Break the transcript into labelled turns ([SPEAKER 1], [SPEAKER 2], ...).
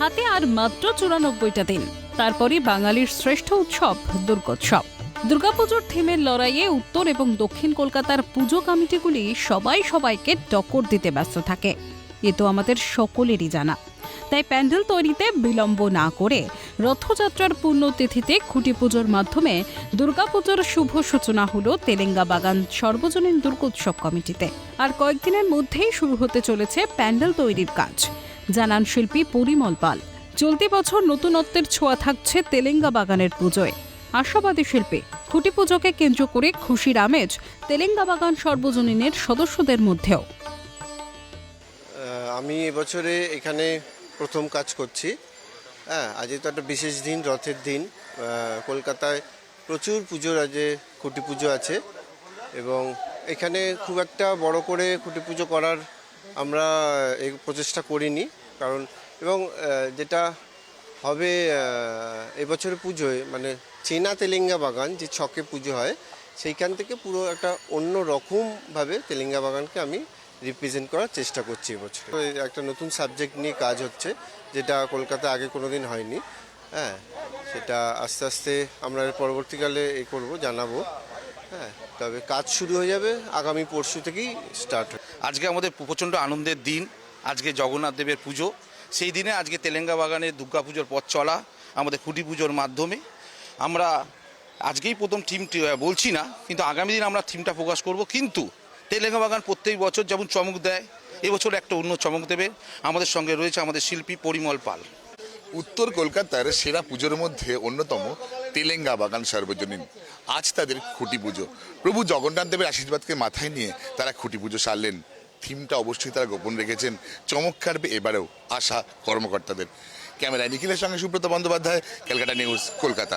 [SPEAKER 1] হাতে আর মাত্র চুরানব্বইটা দিন। তারপরই বাঙালির শ্রেষ্ঠ উৎসব দুর্গোৎসব। দুর্গাপুজোর থিমের লড়াইয়ে উত্তর এবং দক্ষিণ কলকাতার পুজো কমিটিগুলি সবাই সবাইকে টক্কর দিতে ব্যস্ত থাকে। এ তো আমাদের সকলেরই জানা। তাই প্যান্ডেল তৈরিতে বিলম্ব না করে রথযাত্রার পুণ্যতিথিতে খুঁটি পুজোর মাধ্যমে দুর্গাপুজোর শুভ সূচনা হলো তেলেঙ্গা বাগান সর্বজনীন দুর্গোৎসব কমিটিতে। আর কয়েকদিনের মধ্যেই শুরু হতে চলেছে প্যান্ডেল তৈরির কাজ। জানান শিল্পী পরিমল পাল। চলতি বছর নতুনত্বের ছোঁয়া থাকছে তেলেঙ্গা বাগানের পুজোয়। আশাবাদী শিল্পী। খুঁটি পুজোকে কেন্দ্র করে খুশির আমেজ তেলেঙ্গা বাগান সর্বজনীনের সদস্যদের মধ্যেও।
[SPEAKER 2] আমি এবছরে এখানে প্রথম কাজ করছি। হ্যাঁ আজ তো একটা বিশেষ দিন, রথের দিন কলকাতায় প্রচুর পুজোর আজে খুঁটি পুজো আছে এবং এখানে খুব একটা বড় করে খুঁটি পুজো করার আমরা এই প্রচেষ্টা করিনি। কারণ এবং যেটা হবে এবছর পুজোয় মানে চেনা তেলেঙ্গা বাগান যে ছকে পুজো হয়, সেইখান থেকে পুরো একটা অন্য রকমভাবে তেলেঙ্গা বাগানকে আমি রিপ্রেজেন্ট করার চেষ্টা করছি এবছর। একটা নতুন সাবজেক্ট নিয়ে কাজ হচ্ছে, যেটা কলকাতায় আগে কোনো দিন হয়নি। হ্যাঁ সেটা আস্তে আস্তে আমরা পরবর্তীকালে এ করব, জানাব। হ্যাঁ তবে কাজ শুরু হয়ে যাবে, আগামী পরশু থেকেই স্টার্ট
[SPEAKER 3] আজকে আমাদের প্রচণ্ড আনন্দের দিন। আজকে জগন্নাথ দেবের পুজো। সেই দিনে আজকে তেলেঙ্গা বাগানে দুর্গা পুজোর পথ চলা, আমাদের খুঁটি পুজোর মাধ্যমে। আমরা আজকেই প্রথম টিম বলছি না, কিন্তু আগামী দিন আমরা থিমটা প্রকাশ করব। কিন্তু তেলেঙ্গা বাগান প্রত্যেক বছর যেমন চমক দেয়, এবছর একটা অন্য চমক দেবে। আমাদের সঙ্গে রয়েছে আমাদের শিল্পী পরিমল পাল।
[SPEAKER 4] উত্তর কলকাতার সেরা পুজোর মধ্যে অন্যতম তেলেঙ্গা বাগান সার্বজনীন। আজ তাদের খুঁটি পুজো। প্রভু জগন্নাথ দেবের আশীর্বাদকে মাথায় নিয়ে তারা খুঁটি পুজো সারলেন। থিমটা অবশ্যই তারা গোপন রেখেছেন। চমক কাটবে এবারেও আশা কর্মকর্তাদের। ক্যামেরায় নিখিলের সঙ্গে সুব্রত বন্দ্যোপাধ্যায়, ক্যালকাটা নিউজ, কলকাতা।